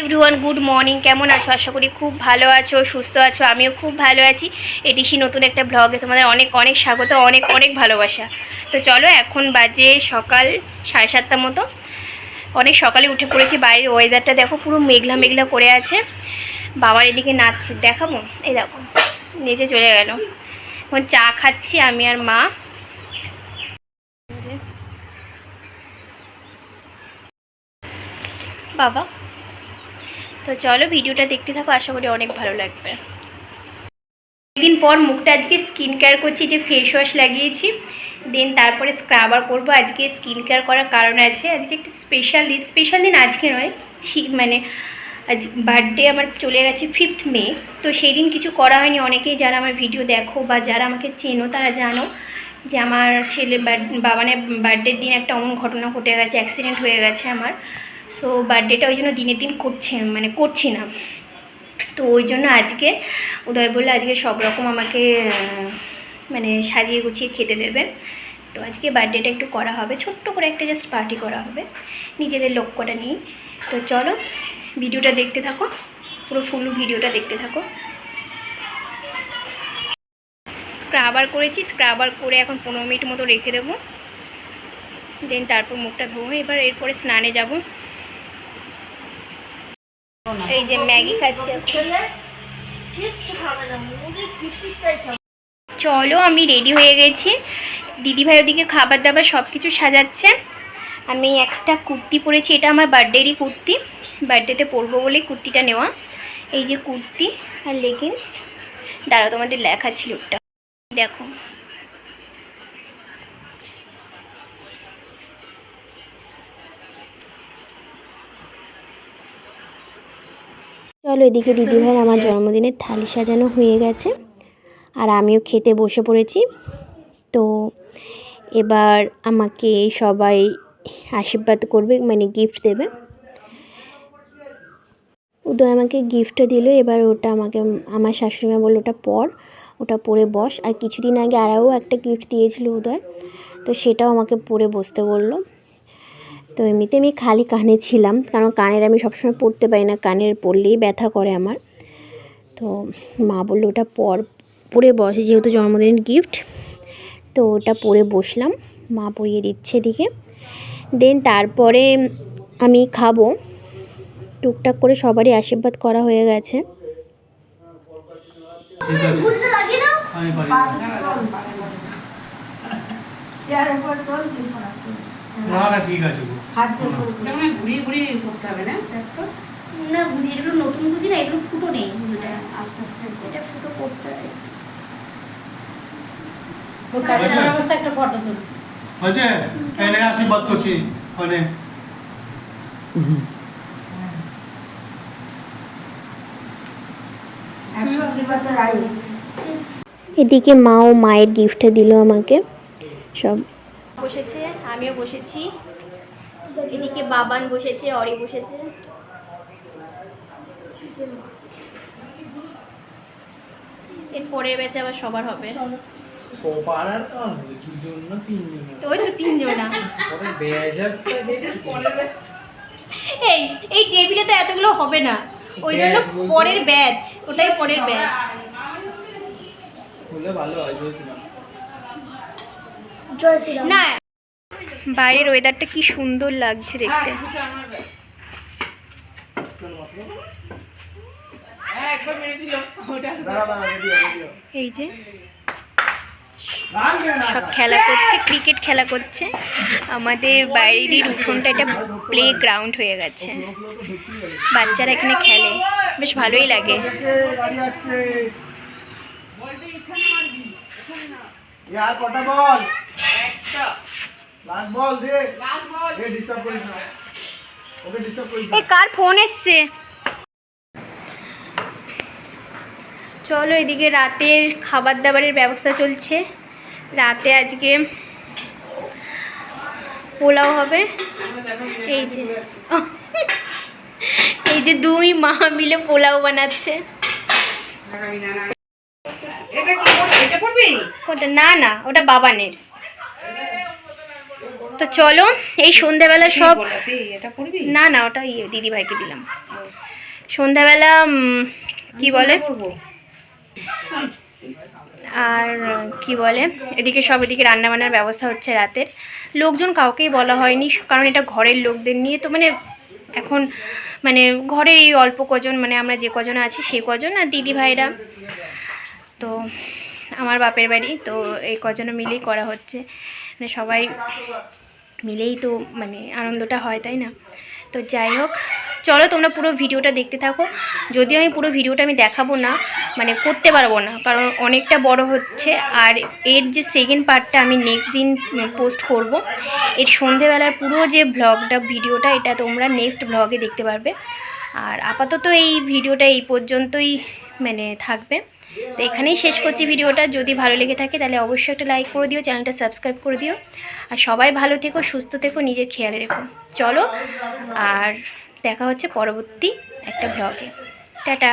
Everyone good morning কেমন আছো? আশা করি খুব ভালো আছো, সুস্থ আছো, আমিও খুব ভালো আছি। এটিসি নতুন একটা ব্লগে তোমাদের অনেক অনেক স্বাগত, অনেক অনেক ভালোবাসা। তো চলো, এখন বাজে সকাল সাড়ে সাতটার মতো। অনেক সকালে উঠে পড়েছি, বাইরের ওয়েদারটা দেখো, পুরো মেঘলা মেঘলা করে আছে। বাবার এদিকে নাচছে, দেখাবো? এই দেখো, নিচে চলে গেল। এখন চা খাচ্ছি আমি আর মা। বাবা। তো চলো ভিডিওটা দেখতে থাকো, আশা করি অনেক ভালো লাগবে। দিন পর মুখটা আজকে স্কিন কেয়ার করছি, যে ফেস ওয়াশ লাগিয়েছি। দেন তারপরে স্ক্রাবার করব, আজকে স্কিন কেয়ার করার কারণ আছে। আজকে একটা স্পেশাল দিন স্পেশাল দিন আজকে নয়, ছি মানে আজ বার্থডে আমার চলে গেছে ফিফথ মে তো সেই দিন কিছু করা হয়নি, অনেকেই যারা আমার ভিডিও দেখো বা যারা আমাকে চেনো তারা জানো যে আমার ছেলে বাবানের বার্থডের দিন একটা অমন ঘটনা ঘটে গেছে অ্যাক্সিডেন্ট হয়ে গেছে আমার। সো বার্থডেটা ওই জন্য দিনের দিন করছে মানে করছি না। তো ওই জন্য আজকে উদয় বললে আজকে সব রকম আমাকে মানে সাজিয়ে গুছিয়ে খেতে দেবে। তো আজকে বার্থডেটা একটু করা হবে, ছোট্ট করে একটা জাস্ট পার্টি করা হবে, নিজেদের লক্ষ্যটা নিয়ে তো চলো, ভিডিওটা দেখতে থাকো, পুরো ফুল ভিডিওটা দেখতে থাকো। স্ক্রাবার করেছি স্ক্রাবার করে এখন পনেরো মিনিট মতো রেখে দেবো। দেন তারপর মুখটা ধোবো, এবার এরপরে স্নানে যাব। এই যে ম্যাগি খাচ্ছি। চলো, আমি রেডি হয়ে গেছি। দিদিভাই ওদিকে খাবার দাবার সব কিছু সাজাচ্ছে। আমি একটা কুর্তি পরেছি, এটা আমার বার্থডেরই কুর্তি। বার্থডেতে পরবো বলে কুর্তিটা নেওয়া। এই যে কুর্তি আর লেগিংস দাঁড়াও, তোমাদের লেখা ছিল ওটা। দেখো। চলো এদিকে দিদিভাই আমার জন্মদিনের থালি সাজানো হয়ে গেছে। আর আমিও খেতে বসে পড়েছি। তো এবার আমাকে সবাই আশীর্বাদ করবে মানে গিফট দেবে। উদয় আমাকে গিফটটা দিল, এবার ওটা আমাকে, আমার শাশুড়িমা বলল, ওটা পর, ওটা পরে বস। আর কিছুদিন আগে আরও একটা গিফট দিয়েছিল উদয়, তো সেটাও আমাকে পরে বসতে বলল। তো এমনিতে আমি খালি কানে ছিলাম কারণ কানের আমি সবসময় পরতে পারি না কানের পরলেই ব্যথা করে আমার। তো মা বলল ওটা পর পরে বসে যেহেতু জন্মদিনের গিফট তো ওটা পরে বসলাম। মা পরিয়ে দিচ্ছে এদিকে। দেন তারপরে আমি খাব। টুকটাক করে সবারই আশীর্বাদ করা হয়ে গেছে। চেয়ারের উপর তোল। না না ঠিক আছে গো। হাত দিয়ে ঘুরিয়ে ঘুরিয়ে করতে হবে না? দেখ তো না বুঝি এগুলো নতুন বুঝি না এগুলো ফুটো নেই বুঝিটা আস্তে আস্তে এটা ফুটো করতে এনে আশীর্বাদ করছি মানে বছর আয়ু এদিকে মা ও মায়ের গিফটটা দিল আমাকে। সব বসেছে আমিও বসেছি। এদিকে বাবান বসেছে অরি বসেছে। এর পরের ব্যাচে আবার সবার হবে। সবার আর কার হবে? দুজন তিনজন? তো ওই তো তিনজনা এই এই টেবিলে তো এতগুলো হবে না। ওই জন্য পরের ব্যাচ ওটাই পরের ব্যাচ হলে ভালো হয় বলছিলাম না। বাইরের ওয়েদারটা কি সুন্দর লাগছে দেখতে। এই যে, সব খেলা করছে ক্রিকেট খেলা করছে। আমাদের বাইরের উঠোনটা একটা প্লে গ্রাউন্ড হয়ে গেছে। বাচ্চারা এখানে খেলে। বেশ ভালোই লাগে। ইয়ার কটা বল। লাস্ট বল দে। দে ডিস্টার্ব করিস না। ওকে ডিস্টার্ব করিস না। এই কার ফোন এসছে? চলো এদিকে রাতের খাবার দাবারের ব্যবস্থা চলছে। রাতে আজকে পোলাও হবে। এই যে এই যে দুই মা মিলে পোলাও বানাচ্ছে। করবি? ওটা না না ওটা বাবানের। তো চলো এই সন্ধ্যাবেলা সব না না ওটা ইয়ে দিদিভাইকে দিলাম। সন্ধ্যাবেলা কি বলে? আর কি বলে? এদিকে সব এদিকে রান্নাবান্নার ব্যবস্থা হচ্ছে রাতের। লোকজন কাউকেই বলা হয়নি কারণ এটা ঘরের লোকদের নিয়ে তো মানে এখন মানে ঘরের এই অল্প কজন মানে আমরা যে কজন আছি সেই কজন আর দিদি ভাইরা তো আমার বাপের বাড়ি, তো এই কজনে মিলেই করা হচ্ছে। মানে সবাই মিলেই তো মানে আনন্দটা হয়, তাই না? তো যাই হোক, চলো তোমরা পুরো ভিডিওটা দেখতে থাকো। যদিও আমি পুরো ভিডিওটা আমি দেখাবো না মানে করতে পারব না, কারণ অনেকটা বড় হচ্ছে। আর এর যে সেকেন্ড পার্টটা আমি নেক্সট দিন পোস্ট করব। এর সন্ধেবেলার পুরো যে ব্লগটা ভিডিওটা, এটা তোমরা নেক্সট ব্লগে দেখতে পারবে। আর আপাতত এই ভিডিওটা এই পর্যন্তই মানে থাকবে। তো এখানেই শেষ করছি ভিডিওটা। যদি ভালো লেগে থাকে তাহলে অবশ্যই একটা লাইক করে দিও, চ্যানেলটা সাবস্ক্রাইব করে দিও। আর সবাই ভালো থেকো, সুস্থ থেকো, নিজের খেয়াল রেখো। চলো, আর দেখা হচ্ছে পরবর্তী একটা ব্লগে টাটা!